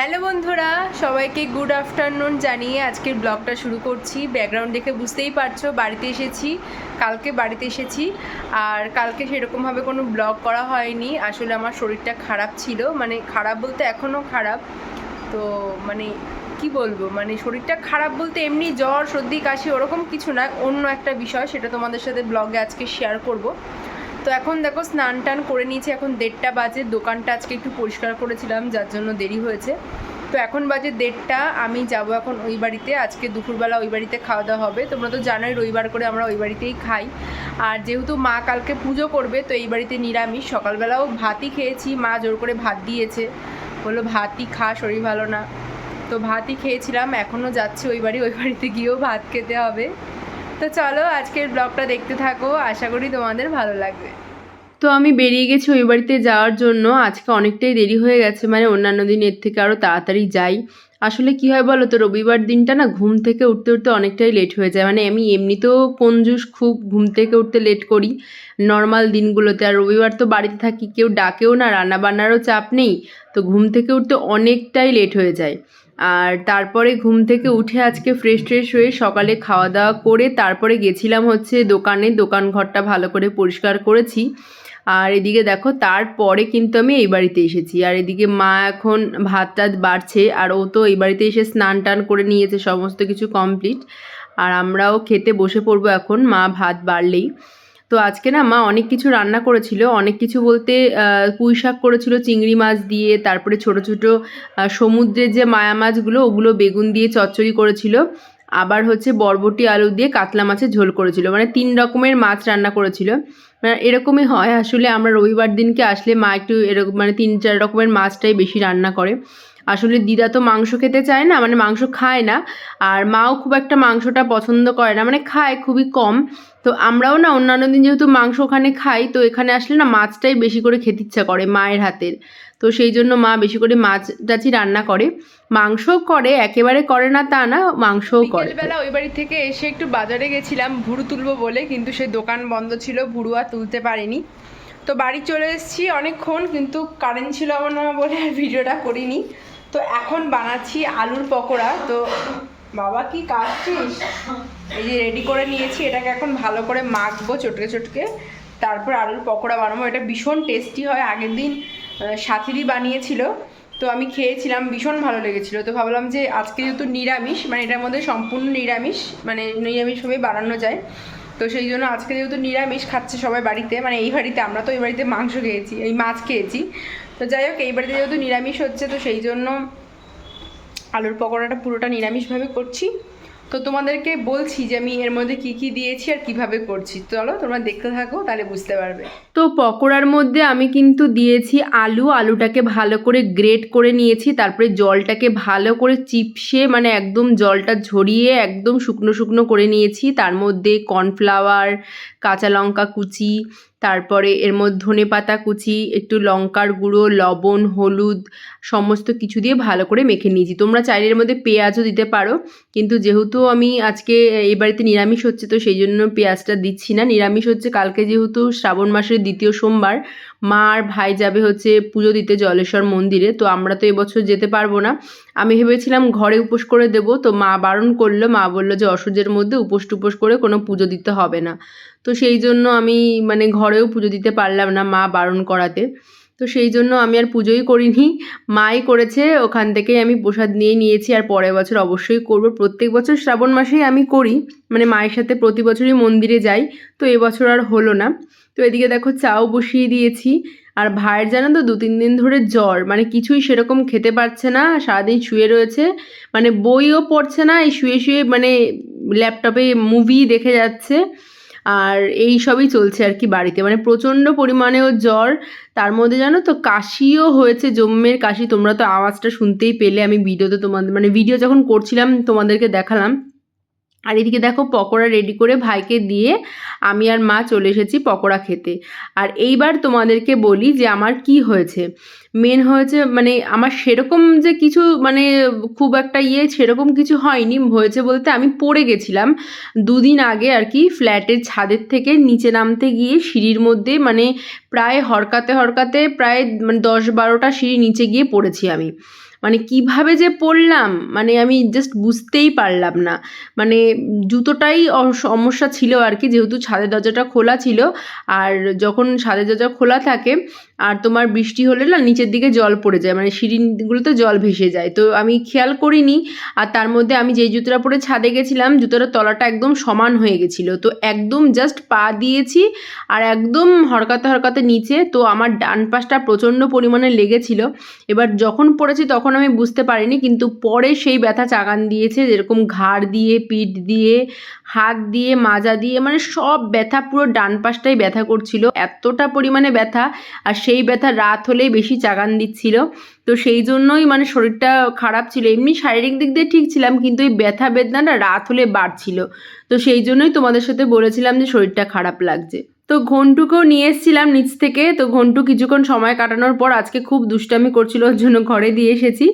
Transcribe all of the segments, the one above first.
Hello বন্ধুরা, সবাইকে good afternoon জানিয়ে আজকের ব্লগটা শুরু করছি। ব্যাকগ্রাউন্ড দেখে বুঝতেই পারছ, বাড়িতে এসেছি, কালকে বাড়িতে এসেছি, আর কালকে সেরকমভাবে কোনো ব্লগ করা হয়নি। আসলে আমার শরীরটা খারাপ ছিল মানে খারাপ বলতে এখনও খারাপ। তো মানে কি বলব মানে শরীরটা খারাপ বলতে এমনি জ্বর, সর্দি, কাশি ওরকম কিছু না, অন্য একটা বিষয়, সেটা তোমাদের সাথে ব্লগে আজকে শেয়ার করব। তো এখন দেখো স্নান টান করে নিয়েছি, এখন দেড়টা বাজে, দোকানটা আজকে একটু পরিষ্কার করেছিলাম, যার জন্য দেরি হয়েছে। তো এখন বাজে দেড়টা, আমি যাব এখন ওই বাড়িতে, আজকে দুপুরবেলা ওই বাড়িতে খাওয়া দাওয়া হবে। তোমরা তো জানোই রবিবার করে আমরা ওই বাড়িতেই খাই। আর যেহেতু মা কালকে পুজো করবে, তো এই বাড়িতে নিরামিষ। সকালবেলাও ভাতই খেয়েছি, মা জোর করে ভাত দিয়েছে। বলল, ভাতই খা, শরীর ভালো না। তো ভাতই খেয়েছিলাম, এখনও যাচ্ছি ওই বাড়ি, ওই বাড়িতে গিয়েও ভাত খেতে হবে। তো চলো আজকের ব্লগটা দেখতে থাকো, আশা করি তোমাদের ভালো লাগবে। তো আমি বেরিয়ে গেছি ওই বাড়িতে যাওয়ার জন্য, আজকে অনেকটাই দেরি হয়ে গেছে মানে অন্যান্য দিনের থেকে আরও তাড়াতাড়ি যাই। আসলে কি হয় বলো তো রবিবার দিনটা না ঘুম থেকে উঠতে উঠতে অনেকটাই লেট হয়ে যায় মানে আমি এমনিতেও কঞ্জুস খুব ঘুম থেকে উঠতে লেট করি নর্মাল দিনগুলোতে। আর রবিবার তো বাড়িতে থাকি, কেউ ডাকেও না রান্না বান্নারও চাপ নেই, তো ঘুম থেকে উঠতে অনেকটাই লেট হয়ে যায়। আর তারপরে ঘুম থেকে উঠে আজকে ফ্রেশ ট্রেশ হয়ে সকালে খাওয়া দাওয়া করে তারপরে গেছিলাম হচ্ছে দোকানে। দোকান ঘরটা ভালো করে পরিষ্কার করেছি। আর এদিকে দেখো, তারপরে কিন্তু আমি এই বাড়িতে এসেছি। আর এদিকে মা এখন ভাত টাত বাড়ছে। আর ও তো এই বাড়িতে এসে স্নান টান করে নিয়েছে, সমস্ত কিছু কমপ্লিট আর আমরাও খেতে বসে পড়ব এখন। মা ভাত বাড়লেই। তো আজকে না মা অনেক কিছু রান্না করেছিল। অনেক কিছু বলতে পুঁই শাক করেছিল, চিংড়ি মাছ দিয়ে, তারপরে ছোট ছোট সমুদ্রের যে মায়া মাছগুলো, ওগুলো বেগুন দিয়ে চচ্চড়ি করেছিল। আবার হচ্ছে বরবটি আলু দিয়ে কাতলা মাছের ঝোল করেছিল। মানে তিন রকমের মাছ রান্না করেছিল। মানে এরকমই হয়। আসলে আমরা রবিবার দিনকে আসলে মা একটু এরকম মানে তিন চার রকমের মাছটাই বেশি রান্না করে। আসলে দিদা তো মাংস খেতে চায় না মানে মাংস খায় না, আর মাও খুব একটা মাংসটা পছন্দ করে না মানে খায় খুবই কম। তো আমরাও না অন্যান্য দিন যেহেতু মাংস ওখানে খাই, তো এখানে আসলে না মাছটাই বেশি করে খেতে ইচ্ছা করে মায়ের হাতের। তো সেই জন্য মা বেশি করে মাছ টাচই রান্না করে। মাংসও করে, একেবারে করে না তা না, মাংসও করে। বেলা ওই বাড়ি থেকে এসে একটু বাজারে গেছিলাম, ভুরু তুলবো বলে, কিন্তু সেই দোকান বন্ধ ছিল, ভুরু আর তুলতে পারিনি। তো বাড়ি চলে এসেছি অনেকক্ষণ, কিন্তু কারেন্ট ছিল আমার না বলে আর ভিডিওটা করিনি। তো এখন বানাচ্ছি আলুর পকোড়া। তো বাবা কি কাটছিস? এই যে রেডি করে নিয়েছি এটাকে এখন ভালো করে মাখবো চটকে চটকে। তারপর আলুর পকোড়া বানাবো। এটা ভীষণ টেস্টি হয়। আগের দিন আহ, সাথীরই বানিয়েছিল। তো আমি খেয়েছিলাম ভীষণ ভালো লেগেছিল। তো ভাবলাম যে আজকে যেহেতু নিরামিষ মানে এটার মধ্যে সম্পূর্ণ নিরামিষ মানে নিরামিষভাবে বানানো যায়। তো সেই জন্য আজকে যেহেতু নিরামিষ খাচ্ছে সবাই বাড়িতে। মানে এই বাড়িতে আমরা তো এই বাড়িতে মাংস খেয়েছি এই মাছ খেয়েছি। তো যাই হোক, এই বাড়িতে যেহেতু নিরামিষ হচ্ছে, তো সেই জন্য আলুর পকোড়াটা পুরোটা নিরামিষভাবে করছি। তো তোমাদেরকে বলছি যে আমি এর মধ্যে কি কি দিয়েছি আর কীভাবে করছি। চলো, তোমরা দেখতে থাকো, তাহলে বুঝতে পারবে। তো পকোড়ার মধ্যে আমি কিন্তু দিয়েছি আলু, আলুটাকে ভালো করে গ্রেট করে নিয়েছি, তারপরে জলটাকে ভালো করে চিপসে মানে একদম জলটা ঝরিয়ে একদম শুকনো শুকনো করে নিয়েছি, তার মধ্যে কর্নফ্লাওয়ার, কাঁচা লঙ্কা কুচি তারপরে এর মধ্যে ধনে পাতা কুচি, একটু লঙ্কার গুঁড়ো, লবণ, হলুদ, সমস্ত কিছু দিয়ে ভালো করে মেখে নিয়েছি। তোমরা চাইলে এর মধ্যে পেঁয়াজও দিতে পারো, কিন্তু যেহেতু আমি আজকে এই বাড়িতে নিরামিষ হচ্ছে, তো সেই জন্য পেঁয়াজটা দিচ্ছি না। নিরামিষ হচ্ছে, কালকে যেহেতু শ্রাবণ মাসের দ্বিতীয় সোমবার মা আর ভাই যাবে হচ্ছে পুজো দিতে জলেশ্বর মন্দিরে, তো আমরা তো এবছর যেতে পারব না। আমি ভেবেছিলাম ঘরে উপোস করে দেব, তো মা বারণ করল, মা বলল যে অসুজের মধ্যে উপোস টুপোস করে কোনো পুজো দিতে হবে না। তো সেই জন্য আমি মানে ঘরেও পুজো দিতে পারলাম না মা বারণ করাতে। তো সেই জন্য আমি আর পুজোই করিনি। মাই করেছে, ওখান থেকেই আমি প্রসাদ নিয়ে নিয়েছি আর পরের বছর অবশ্যই করব। প্রত্যেক বছর শ্রাবণ মাসেই আমি করি মানে মায়ের সাথে প্রতি বছরই মন্দিরে যাই, তো এবছর আর হলো না। তো এদিকে দেখো চাও বসিয়ে দিয়েছি। আর ভাইয়ের জানো তো দু তিন দিন ধরে জ্বর মানে কিছুই সেরকম খেতে পারছে না, সারাদিন শুয়ে রয়েছে। মানে বইও পড়ছে না, এই শুয়ে শুয়ে মানে ল্যাপটপে মুভি দেখে যাচ্ছে। আর এই সবই চলছে আর কি বাড়িতে। মানে প্রচণ্ড পরিমাণেও জ্বর, তার মধ্যে জানো তো কাশিও হয়েছে জম্মের কাশি। তোমরা তো আওয়াজটা শুনতেই পেলে, আমি ভিডিওতে তোমাদের মানে ভিডিও যখন করছিলাম, তোমাদেরকে দেখালাম আর এদিকে দেখো পকোড়া রেডি করে ভাইকে দিয়ে আমি আর মা চলে এসেছি পকোড়া খেতে। আর এইবার তোমাদেরকে বলি যে আমার কি হয়েছে। মেন হয়েছে মানে আমার সেরকম যে কিছু মানে খুব একটা ইয়ে সেরকম কিছু হয়নি, হয়েছে বলতে আমি পড়ে গেছিলাম দুদিন আগে আর কি ফ্ল্যাটের ছাদের থেকে নিচে নামতে গিয়ে সিঁড়ির মধ্যে মানে প্রায় হরকাতে হরকাতে প্রায় মানে দশ বারোটা সিঁড়ি নিচে গিয়ে পড়েছি আমি। মানে কীভাবে যে পরলাম মানে আমি জাস্ট বুঝতেই পারলাম না। মানে জুতোটাই সমস্যা ছিল আর কি, যেহেতু ছাদের দরজাটা খোলা ছিল। আর যখন ছাদের দরজা খোলা থাকে, আর তোমার বৃষ্টি হলে না নিচের দিকে জল পড়ে যায় মানে সিঁড়িগুলোতে জল ভেসে যায়। তো আমি খেয়াল করিনি, আর তার মধ্যে আমি যেই জুতোটা পরে ছাদে গেছিলাম জুতোটার তলাটা একদম সমান হয়ে গেছিল। তো একদম জাস্ট পা দিয়েছি, আর একদম হরকাতে হরকাতে নিচে, তো আমার ডান পাশটা প্রচণ্ড পরিমাণে লেগেছিল। এবার যখন পড়েছি তখন আমি বুঝতে পারিনি, কিন্তু পরে সেই ব্যথা চাগান দিয়েছে, যেরকম ঘাড় দিয়ে, পিঠ দিয়ে, হাত দিয়ে, মাজা দিয়ে মানে সব ব্যথা পুরো ডান পাশটাই ব্যথা করছিল। এতটা পরিমাণে ব্যথা, আর সেই ব্যথা রাত হলেই বেশি চাগান দিচ্ছিল। তো সেই জন্যই মানে শরীরটা খারাপ ছিল। এমনি শারীরিক দিক দিয়ে ঠিক ছিলাম, কিন্তু এই ব্যথা বেদনাটা রাত হলে বাড়ছিল। তো সেই জন্যই তোমাদের সাথে বলেছিলাম যে শরীরটা খারাপ লাগছে। তো ঘন্টুকেও নিয়ে এসেছিলাম নিচ থেকে। তো ঘন্টু কিছুক্ষণ সময় কাটানোর পর আজকে খুব দুষ্টামি করছিল, ওর জন্য ঘরে দিয়ে এসেছি।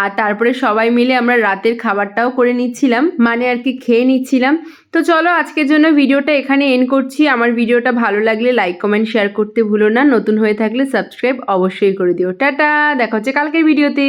আর তারপরে সবাই মিলে আমরা রাতের খাবারটাও করে নিচ্ছিলাম মানে আর কি খেয়ে নিচ্ছিলাম। তো চলো আজকের জন্য ভিডিওটা এখানে এন্ড করছি। আমার ভিডিওটা ভালো লাগলে লাইক কমেন্ট শেয়ার করতে ভুলো না। নতুন হয়ে থাকলে সাবস্ক্রাইব অবশ্যই করে দিও। টাটা! দেখা হচ্ছে কালকের ভিডিওতে।